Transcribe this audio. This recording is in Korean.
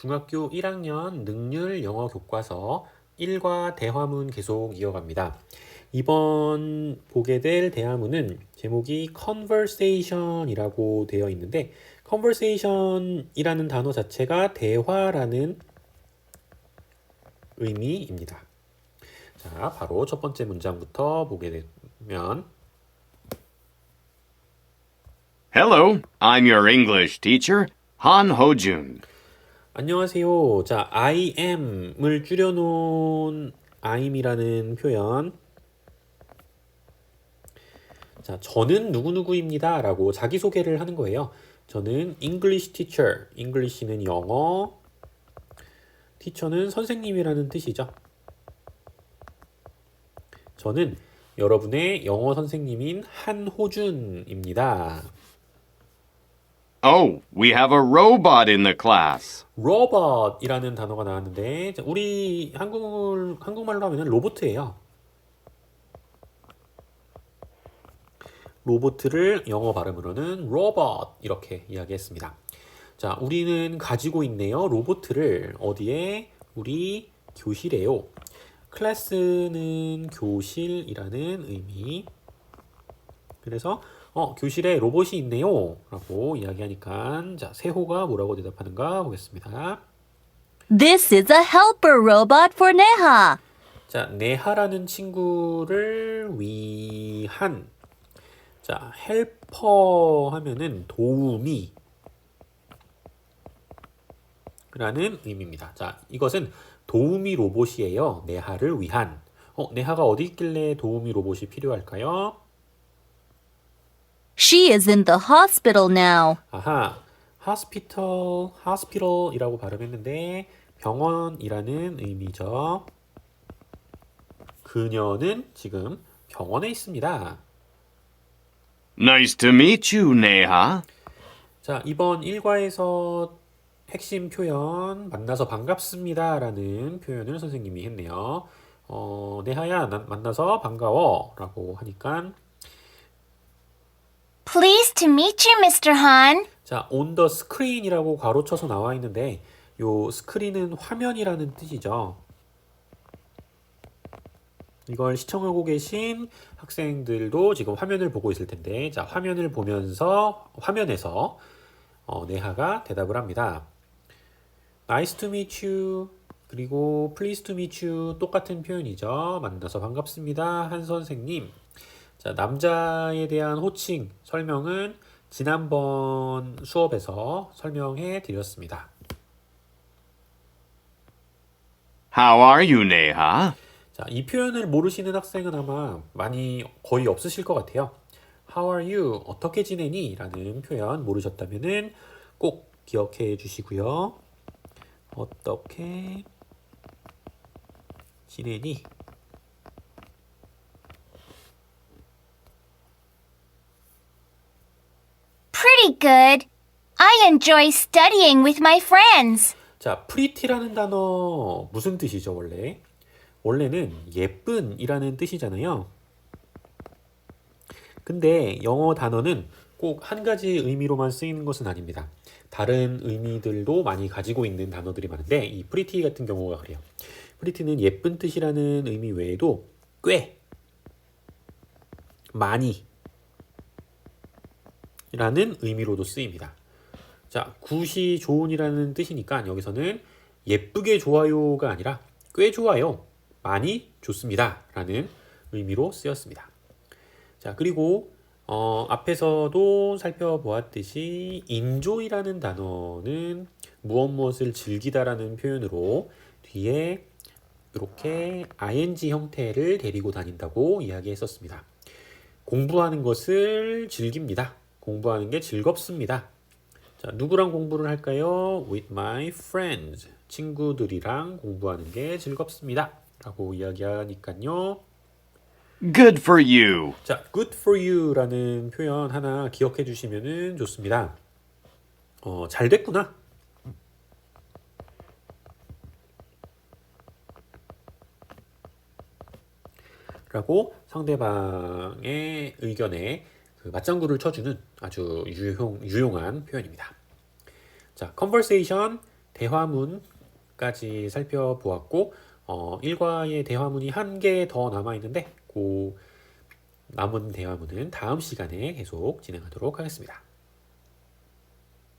중학교 1학년 능률 영어 교과서 1과 대화문 계속 이어갑니다. 이번 보게 될 대화문은 제목이 conversation이라고 되어 있는데 conversation이라는 단어 자체가 대화라는 의미입니다. 자, 바로 첫 번째 문장부터 보게 되면 Hello, I'm your English teacher, Han Hojun. 안녕하세요. 자, I am을 줄여놓은 I'이라는 표현. 자, 저는 누구누구입니다. 라고 자기소개를 하는 거예요. 저는 English teacher. English는 영어. teacher는 선생님이라는 뜻이죠. 저는 여러분의 영어 선생님인 한호준입니다. Oh, we have a robot in the class. 로봇이라는 단어가 나왔는데 자, 우리 한국을 한국말로 하면은 로보트예요. 로보트를 영어 발음으로는 로봇 이렇게 이야기했습니다. 자, 우리는 가지고 있네요. 로보트를 어디에? 우리 교실에요. 클래스는 교실이라는 의미. 그래서 어, 교실에 로봇이 있네요. 라고 이야기하니까 자, 세호가 뭐라고 대답하는가 보겠습니다. This is a helper robot for Neha. 자, 네하라는 친구를 위한 자, 헬퍼 하면은 도우미 라는 의미입니다. 자, 이것은 도우미 로봇이에요. 네하를 위한. 어, 네하가 어디 있길래 도우미 로봇이 필요할까요? She is in the hospital now. 아하, hospital, hospital이라고 발음했는데 병원이라는 의미죠. 그녀는 지금 병원에 있습니다. Nice to meet you, Neha. 자, 이번 일과에서 핵심 표현 만나서 반갑습니다라는 표현을 선생님이 했네요. 어, 네하야, 난 만나서 반가워라고 하니까 Pleased to meet you, Mr. Han. 자, on the screen이라고 괄호 쳐서 나와 있는데 요 스크린은 화면이라는 뜻이죠. 이걸 시청하고 계신 학생들도 지금 화면을 보고 있을 텐데 자, 화면을 보면서 화면에서 어, 네하가 대답을 합니다. Nice to meet you. 그리고 pleased to meet you 똑같은 표현이죠. 만나서 반갑습니다. 한 선생님. 자, 남자에 대한 호칭 설명은 지난번 수업에서 설명해 드렸습니다. How are you, Neha? 자, 이 표현을 모르시는 학생은 아마 많이 거의 없으실 것 같아요. How are you? 어떻게 지내니? 라는 표현 모르셨다면은 꼭 기억해 주시고요. 어떻게 지내니? Pretty good. I enjoy studying with my friends. 자, pretty라는 단어 무슨 뜻이죠, 원래? 원래는 예쁜이라는 뜻이잖아요. 근데 영어 단어는 꼭 한 가지 의미로만 쓰이는 것은 아닙니다. 다른 의미들도 많이 가지고 있는 단어들이 많은데 이 pretty 같은 경우가 그래요. pretty는 예쁜 뜻이라는 의미 외에도 꽤 많이 라는 의미로도 쓰입니다. 자, 굿이 좋은이라는 뜻이니까 여기서는 예쁘게 좋아요가 아니라 꽤 좋아요. 많이 좋습니다. 라는 의미로 쓰였습니다. 자, 그리고 어, 앞에서도 살펴보았듯이 enjoy라는 단어는 무엇 무엇을 즐기다라는 표현으로 뒤에 이렇게 ing 형태를 데리고 다닌다고 이야기했었습니다. 공부하는 것을 즐깁니다. 공부하는 게 즐겁습니다. 자, 누구랑 공부를 할까요? With my friends. 친구들이랑 공부하는 게 즐겁습니다. 라고 이야기하니까요. Good for you. 자, good for you라는 표현 하나 기억해 주시면 좋습니다. 어, 잘 됐구나. 라고 상대방의 의견에 그 맞장구를 쳐주는 아주 유용, 유용한 표현입니다. 자, conversation, 대화문까지 살펴보았고 어, 1과의 대화문이 한 개 더 남아 있는데 그 남은 대화문은 다음 시간에 계속 진행하도록 하겠습니다.